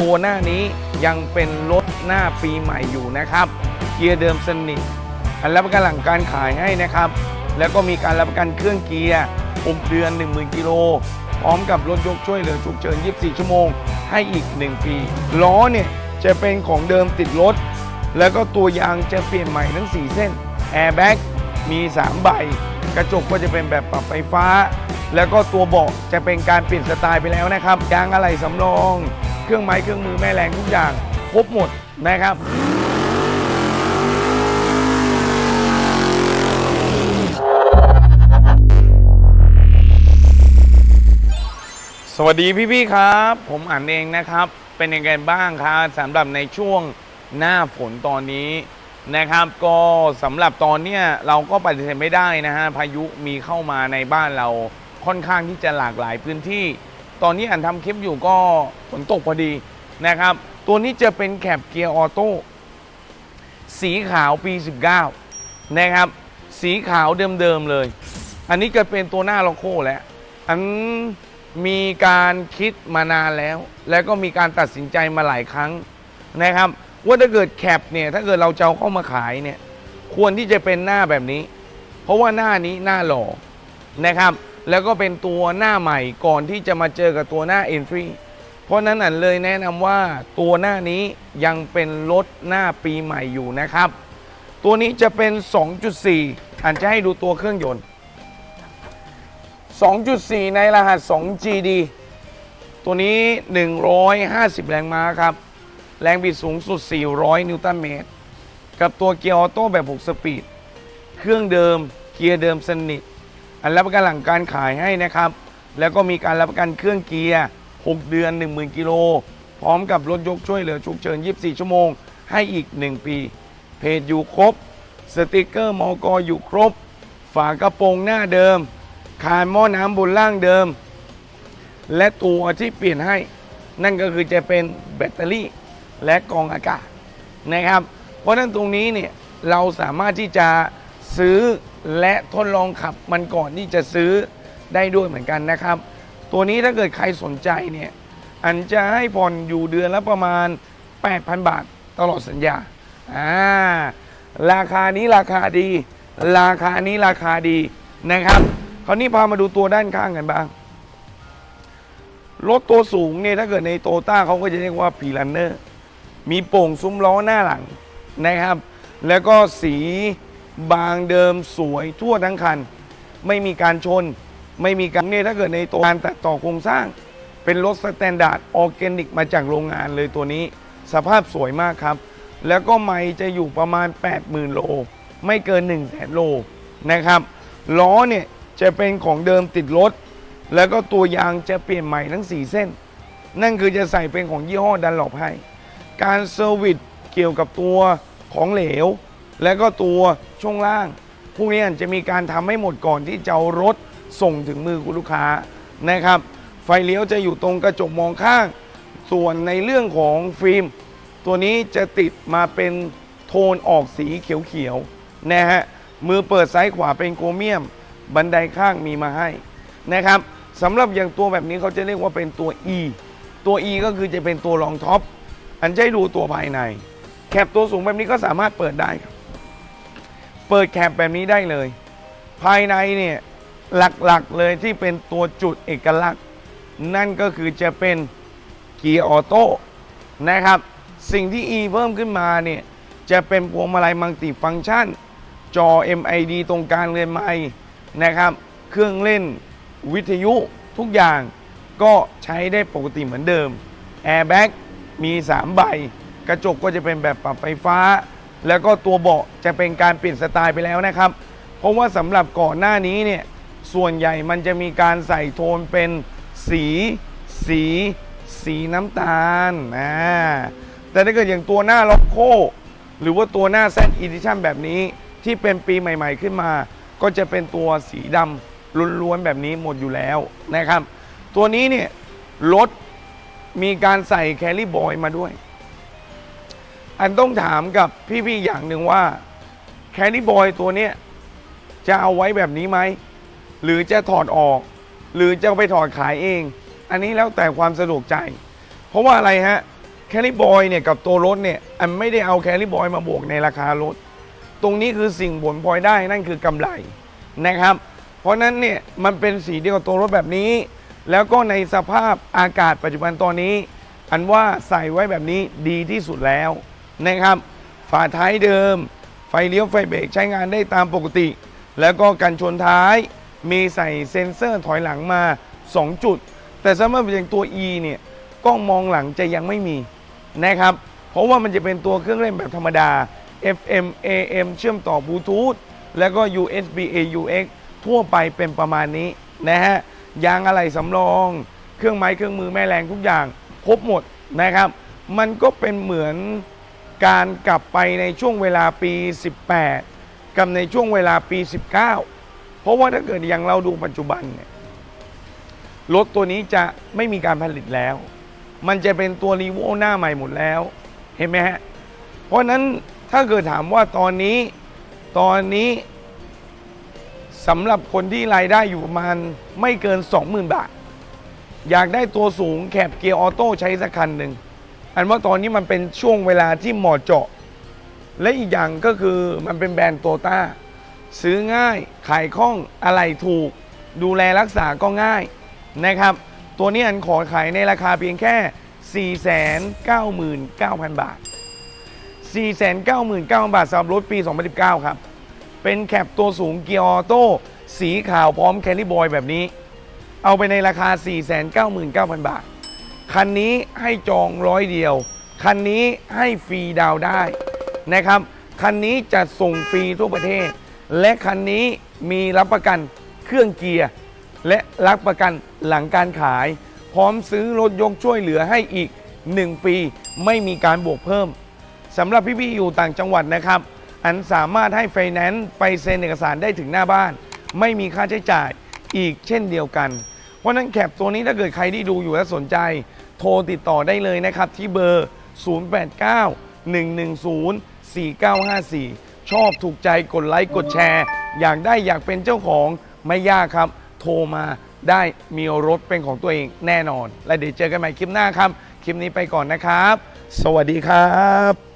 ตัวหน้านี้ยังเป็นรถหน้าปีใหม่อยู่นะครับ เกียร์เดิมสนิทอันรับประกันหลังการขายให้นะครับ แล้วก็มีการรับประกันเครื่องเกียร์6เดือน 10,000กิโลพร้อมกับรถยกช่วยเหลือฉุกเฉิน 24 ชั่วโมง ให้อีก 1 ปี ล้อเนี่ยจะเป็นของเดิมติดรถ แล้วก็ตัวยางจะเปลี่ยนใหม่ทั้ง 4 เส้น แอร์แบ็กมี 3 ใบ กระจกก็จะเป็นแบบปรับไฟฟ้า แล้วก็ตัวเบาะจะเป็นการเปลี่ยนสไตล์ไปแล้วนะครับ ยางอะไหล่สำรอง เครื่องไม้เครื่องมือแม่แรงทุกอย่างครบหมดนะครับ สวัสดีพี่ๆครับ ผมอ่านเองนะครับ เป็นยังไงบ้างครับสำหรับในช่วงหน้าฝนตอนนี้นะครับ ก็สำหรับตอนเนี้ยเราก็ปฏิเสธไม่ได้นะฮะพายุมีเข้ามาในบ้านเราค่อนข้างที่จะหลากหลายพื้นที่ ตอนนี้อ่านทำคลิปอยู่ก็ฝนตกพอดีนะครับ ตัวนี้จะเป็นแคปเกียร์ออโต้สีขาวปี 19 นะครับ สีขาวเดิมๆเลย อันนี้ก็เป็นตัวหน้าโลโก้แล้ว อันมีการคิดมานานแล้ว แล้วก็มีการตัดสินใจมาหลายครั้งนะครับ ว่าถ้าเกิดแคปเนี่ย ถ้าเกิดเราจะเอาเข้ามาขายเนี่ย ควรที่จะเป็นหน้าแบบนี้ เพราะว่าหน้านี้หน้าหล่อนะครับ แล้วก็เป็นตัวหน้าใหม่ก่อนที่จะมาเจอกับตัวหน้า Entry เพราะนั้นอันเลยแนะนำว่าตัวหน้านี้ยังเป็นรถหน้าปีใหม่อยู่นะครับ ตัวนี้จะเป็น 2.4 อันจะให้ดูตัวเครื่องยนต์ 2.4 ในรหัส 2GD ตัวนี้ 150 แรงม้าครับ แรงบิดสูงสุด 400 นิวตันเมตร กับตัวเกียร์ออโต้แบบ 6 สปีด เครื่องเดิมเกียร์เดิมสนิท อันรับประกันหลังการขายให้นะครับ แล้วก็มีการรับประกันเครื่องเกียร์ 6 เดือน 10,000 กิโล พร้อมกับรถยกช่วยเหลือฉุกเฉิน 24 ชั่วโมง ให้อีก 1 ปี เพจอยู่ครบ สติกเกอร์มอกออยู่ครบ ฝากระโปรงหน้าเดิม คานหม้อน้ำบนล่างเดิม และตัวที่เปลี่ยนให้ นั่นก็คือจะเป็นแบตเตอรี่และกองอากาศนะครับ เพราะฉะนั้นตรงนี้เนี่ยเราสามารถที่จะซื้อ และทดลองขับมันก่อนที่จะซื้อได้ด้วยเหมือนกันนะครับ ตัวนี้ถ้าเกิดใครสนใจเนี่ยอันจะให้ผ่อนอยู่เดือนละประมาณ 8,000 บาทตลอดสัญญาอ่าราคานี้ราคาดี ราคานี้ราคาดีนะครับคราวนี้พามาดูตัวด้านข้างกันบ้างรถตัวสูงเนี่ยถ้าเกิดในโตต้าเขาก็จะเรียกว่าพีลันเนอร์มีโป่งซุ้มล้อหน้าหลังนะครับ แล้วก็สี บางเดิมสวยทั่วทั้งคัน ไม่มีการชน ไม่มีการเนี่ยถ้าเกิดในตัวการตัดต่อโครงสร้าง เป็นรถสแตนดาร์ดออร์แกนิกมาจากโรงงานเลยตัวนี้ สภาพสวยมากครับ แล้วก็ไม่จะอยู่ประมาณ 80,000 โล ไม่เกิน 1 0 0 0 0แโลนะครับล้อเนี่ยจะเป็นของเดิมติดรถ แล้วก็ตัวยางจะเปลี่ยนใหม่ทั้ง 4 เส้น นั่นคือจะใส่เป็นของยี่ห้อดันหลบให้ การเซอร์วิสเกี่ยวกับตัวของเหลว และก็ตัวช่วงล่างพวกนี้จะมีการทำให้หมดก่อนที่จะเอารถส่งถึงมือคุณลูกค้านะครับ ไฟเลี้ยวจะอยู่ตรงกระจกมองข้าง ส่วนในเรื่องของฟิล์ม ตัวนี้จะติดมาเป็นโทนออกสีเขียวๆนะฮะมือเปิดซ้ายขวาเป็นโครเมียม บันไดข้างมีมาให้นะครับสำหรับอย่างตัวแบบนี้เขาจะเรียกว่าเป็นตัว E ตัว E ก็คือจะเป็นตัวรองท็อปอันจะให้ดูตัวภายใน แคปตัวสูงแบบนี้ก็สามารถเปิดได้ครับ เปิดแคปแบบนี้ได้เลย ภายในเนี่ยหลักๆเลยที่เป็นตัวจุดเอกลักษณ์ นั่นก็คือจะเป็นเกียร์ออโต้นะครับ สิ่งที่ E เพิ่มขึ้นมาเนี่ยจะเป็นพวงมาลัยมัลติฟังก์ชัน จอ MID ตรงกลางเรือนไม้นะครับ เครื่องเล่นวิทยุทุกอย่างก็ใช้ได้ปกติเหมือนเดิมแอร์แบ็กมี 3 ใบ กระจกก็จะเป็นแบบปรับไฟฟ้า แล้วก็ตัวเบาะจะเป็นการเปลี่ยนสไตล์ไปแล้วนะครับ เพราะว่าสำหรับก่อนหน้านี้เนี่ยส่วนใหญ่มันจะมีการใส่โทนเป็นสี สี สีน้ำตาลนะแต่ถ้าเกิดอย่างตัวหน้าล็อกโคหรือว่าตัวหน้าแซดอีดิชั่นแบบนี้ที่เป็นปีใหม่ ๆ ขึ้นมา ก็จะเป็นตัวสีดำล้วนๆแบบนี้หมดอยู่แล้วนะครับ ตัวนี้เนี่ยรถมีการใส่แคลิบอยมาด้วย อันต้องถามกับพี่ๆอย่างหนึ่งว่าแคลิบอยตัวเนี้ยจะเอาไว้แบบนี้ไหม หรือจะถอดออก หรือจะไปถอดขายเอง อันนี้แล้วแต่ความสะดวกใจ เพราะว่าอะไรฮะแคลิบอยเนี่ยกับตัวรถเนี่ยอันไม่ได้เอาแคลิบอยมาบวกในราคารถ ตรงนี้คือสิ่งผลพลอยได้นั่นคือกำไรนะครับ เพราะนั้นเนี่ยมันเป็นสีเดียวกับตัวรถแบบนี้ แล้วก็ในสภาพอากาศปัจจุบันตอนนี้ อันว่าใส่ไว้แบบนี้ดีที่สุดแล้ว นะครับ ฝาท้ายเดิม ไฟเลี้ยวไฟเบรกใช้งานได้ตามปกติ แล้วก็กันชนท้ายมีใส่เซ็นเซอร์ถอยหลังมา 2 จุด แต่สำหรับอย่างตัว E เนี่ยกล้องมองหลังจะยังไม่มีนะครับ เพราะว่ามันจะเป็นตัวเครื่องเล่นแบบธรรมดา FM AM เชื่อมต่อบลูทูธแล้วก็ USB AUX ทั่วไปเป็นประมาณนี้นะฮะยางอะไหล่สำรอง เครื่องไม้เครื่องมือแม่แรงทุกอย่าง ครบหมดนะครับ มันก็เป็นเหมือน การกลับไปในช่วงเวลาปี 18 กับในช่วงเวลาปี 19 เพราะว่าถ้าเกิดอย่างเราดูปัจจุบันเนี่ยรถตัวนี้จะไม่มีการผลิตแล้ว มันจะเป็นตัวรีโวหน้าใหม่หมดแล้ว เห็นไหมฮะ เพราะนั้นถ้าเกิดถามว่าตอนนี้ ตอนนี้สำหรับคนที่รายได้อยู่ประมาณไม่เกิน 20,000 บาท อยากได้ตัวสูงแคบเกียร์ออโต้ใช้สักคันหนึ่ง อันว่าตอนนี้มันเป็นช่วงเวลาที่เหมาะเจาะ และอีกอย่างก็คือมันเป็นแบรนด์โตต้าซื้อง่ายขายคล่องอะไรถูก ดูแลรักษาก็ง่ายนะครับ ตัวนี้อันขอขายในราคาเพียงแค่ 499,000 บาท 499,000 บาทสำหรับรถปี 2019 ครับ เป็นแคปตัวสูงเกียร์ออโต้สีขาวพร้อมแคลิบอยแบบนี้ เอาไปในราคา 499,000 บาท คันนี้ให้จองร้อยเดียว คันนี้ให้ฟรีดาวได้นะครับ คันนี้จะส่งฟรีทั่วประเทศ และคันนี้มีรับประกันเครื่องเกียร์ และรับประกันหลังการขาย พร้อมซื้อรถยกช่วยเหลือให้อีก 1 ปี ไม่มีการบวกเพิ่มสำหรับพี่ๆอยู่ต่างจังหวัดนะครับ อันสามารถให้ไฟแนนซ์ไปเซ็นเอกสารได้ถึงหน้าบ้าน ไม่มีค่าใช้จ่ายอีกเช่นเดียวกัน เพราะฉะนั้นแคปตัวนี้ถ้าเกิดใครที่ดูอยู่และสนใจ โทรติดต่อได้เลยนะครับ ที่เบอร์ 089 110 4954 ชอบถูกใจกดไลค์กดแชร์ อยากได้อยากเป็นเจ้าของไม่ยากครับ โทรมาได้มีรถเป็นของตัวเองแน่นอน และเดี๋ยวเจอกันใหม่คลิปหน้าครับ คลิปนี้ไปก่อนนะครับ สวัสดีครับ